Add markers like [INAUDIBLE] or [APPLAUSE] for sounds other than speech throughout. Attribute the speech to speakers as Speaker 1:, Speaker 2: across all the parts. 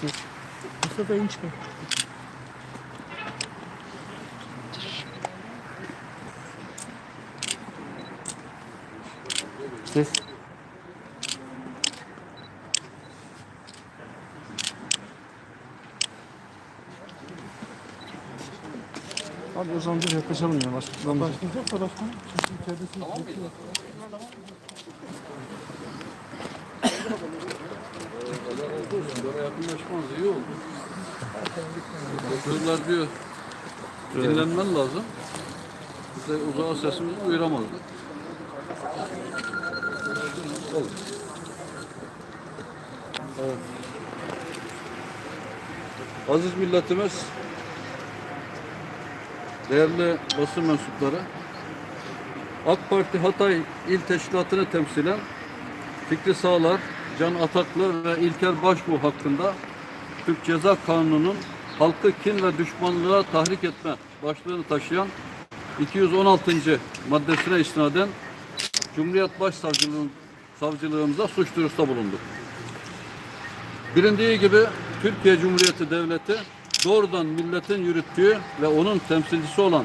Speaker 1: Siz. Mustafa in çıkın. Siz. Abi o zaman bir yaklaşalım ya. Başka
Speaker 2: Başlayacak taraftan. Çünkü içeridesi
Speaker 3: Böyle yakınlaşmanız iyi oldu. Doktorlar diyor dinlenmen lazım. Biz de uzağa sesimizi duyuramazdık. Evet. Aziz milletimiz, değerli basın mensupları, AK Parti Hatay İl Teşkilatı'nı temsilen Fikri Sağlar, Can Ataklı ve İlker Başbuğ hakkında Türk Ceza Kanunu'nun halkı kin ve düşmanlığa tahrik etme başlığını taşıyan 216. maddesine istinaden Cumhuriyet Başsavcılığın savcılığımıza suç duyurusunda bulunduk. Bilindiği gibi Türkiye Cumhuriyeti Devleti doğrudan milletin yürüttüğü ve onun temsilcisi olan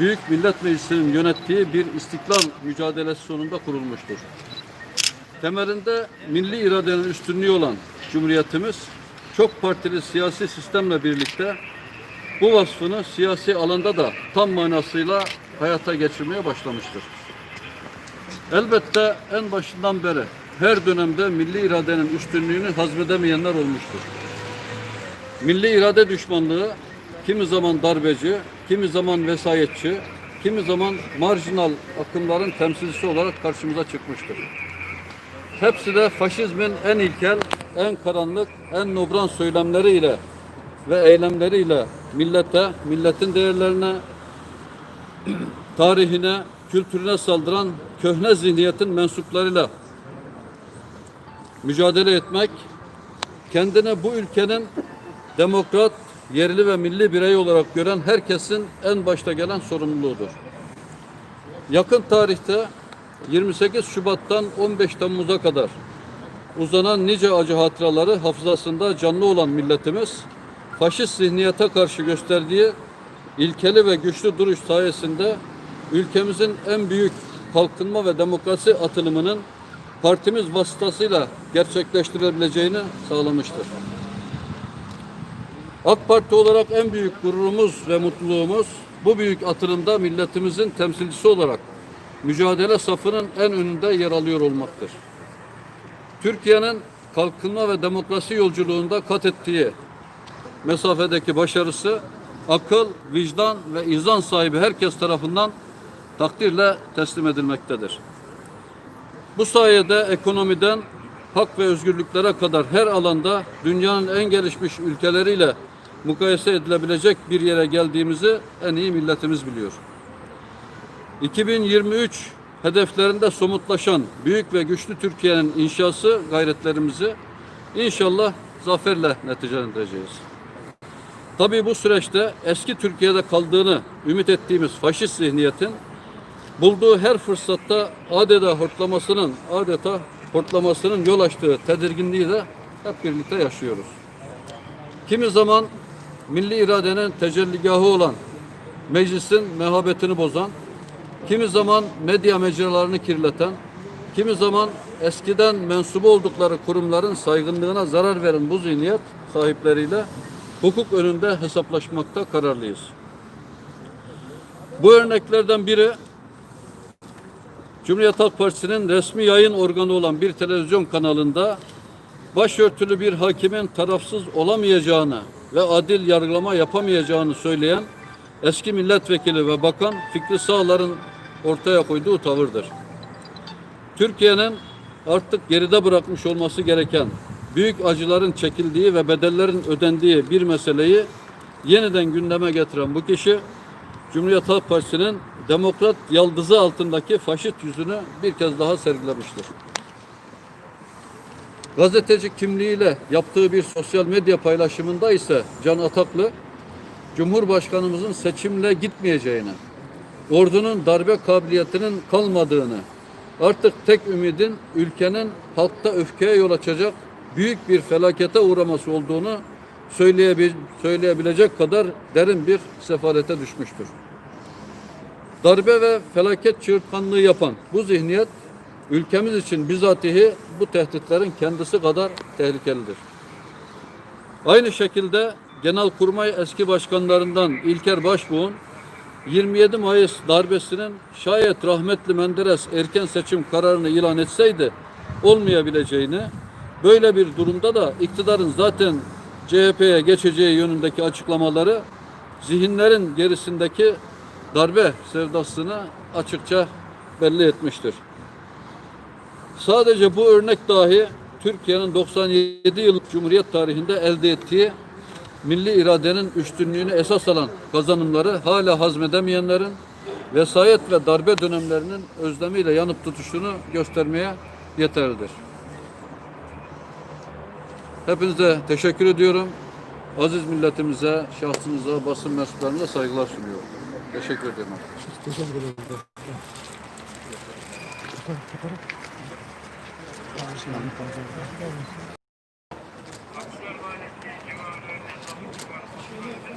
Speaker 3: Büyük Millet Meclisi'nin yönettiği bir istiklal mücadelesi sonunda kurulmuştur. Temelinde milli iradenin üstünlüğü olan Cumhuriyetimiz çok partili siyasi sistemle birlikte bu vasfını siyasi alanda da tam manasıyla hayata geçirmeye başlamıştır. Elbette en başından beri her dönemde milli iradenin üstünlüğünü hazmedemeyenler olmuştur. Milli irade düşmanlığı kimi zaman darbeci, kimi zaman vesayetçi, kimi zaman marjinal akımların temsilcisi olarak karşımıza çıkmıştır. Hepsi de faşizmin en ilkel, en karanlık, en nobran söylemleriyle ve eylemleriyle millete, milletin değerlerine, [CLEARS THROAT] tarihine, kültürüne saldıran köhne zihniyetin mensuplarıyla mücadele etmek, kendine bu ülkenin demokrat, yerli ve milli birey olarak gören herkesin en başta gelen sorumluluğudur. Yakın tarihte 28 Şubat'tan 15 Temmuz'a kadar uzanan nice acı hatıraları hafızasında canlı olan milletimiz, faşist zihniyete karşı gösterdiği ilkeli ve güçlü duruş sayesinde ülkemizin en büyük kalkınma ve demokrasi atılımının partimiz vasıtasıyla gerçekleştirebileceğini sağlamıştır. AK Parti olarak en büyük gururumuz ve mutluluğumuz bu büyük atılımda milletimizin temsilcisi olarak mücadele safının en önünde yer alıyor olmaktır. Türkiye'nin kalkınma ve demokrasi yolculuğunda kat ettiği mesafedeki başarısı akıl, vicdan ve izan sahibi herkes tarafından takdirle teslim edilmektedir. Bu sayede ekonomiden hak ve özgürlüklere kadar her alanda dünyanın en gelişmiş ülkeleriyle mukayese edilebilecek bir yere geldiğimizi en iyi milletimiz biliyor. 2023 hedeflerinde somutlaşan büyük ve güçlü Türkiye'nin inşası gayretlerimizi inşallah zaferle neticelendireceğiz. Tabii bu süreçte eski Türkiye'de kaldığını ümit ettiğimiz faşist zihniyetin bulduğu her fırsatta adeta hortlamasının adeta hortlamasının yol açtığı tedirginliği de hep birlikte yaşıyoruz. Kimi zaman milli iradenin tecelligahı olan meclisin mehabetini bozan, kimi zaman medya mecralarını kirleten, kimi zaman eskiden mensubu oldukları kurumların saygınlığına zarar veren bu zihniyet sahipleriyle hukuk önünde hesaplaşmakta kararlıyız. Bu örneklerden biri Cumhuriyet Halk Partisi'nin resmi yayın organı olan bir televizyon kanalında başörtülü bir hakimin tarafsız olamayacağını ve adil yargılama yapamayacağını söyleyen eski milletvekili ve bakan Fikri Sağlar'ın ortaya koyduğu tavırdır. Türkiye'nin artık geride bırakmış olması gereken büyük acıların çekildiği ve bedellerin ödendiği bir meseleyi yeniden gündeme getiren bu kişi Cumhuriyet Halk Partisi'nin demokrat yaldızı altındaki faşist yüzünü bir kez daha sergilemiştir. Gazeteci kimliğiyle yaptığı bir sosyal medya paylaşımında ise Can Ataklı, Cumhurbaşkanımızın seçimle gitmeyeceğini, ordunun darbe kabiliyetinin kalmadığını, artık tek ümidin ülkenin halkta öfkeye yol açacak büyük bir felakete uğraması olduğunu söyleyebil söyleyebilecek kadar derin bir sefalete düşmüştür. Darbe ve felaket çığırtkanlığı yapan bu zihniyet ülkemiz için bizatihi bu tehditlerin kendisi kadar tehlikelidir. Aynı şekilde Genelkurmay eski başkanlarından İlker Başbuğ'un 27 Mayıs darbesinin şayet rahmetli Menderes erken seçim kararını ilan etseydi olmayabileceğini, böyle bir durumda da iktidarın zaten CHP'ye geçeceği yönündeki açıklamaları zihinlerin gerisindeki darbe sevdasını açıkça belli etmiştir. Sadece bu örnek dahi Türkiye'nin 97 yıllık Cumhuriyet tarihinde elde ettiği milli iradenin üstünlüğünü esas alan kazanımları hala hazmedemeyenlerin vesayet ve darbe dönemlerinin özlemiyle yanıp tutuşunu göstermeye yeterlidir. Hepinize teşekkür ediyorum. Aziz milletimize, şahsınıza, basın mensuplarına saygılar sunuyorum. Teşekkür ederim.
Speaker 2: Teşekkür ederim.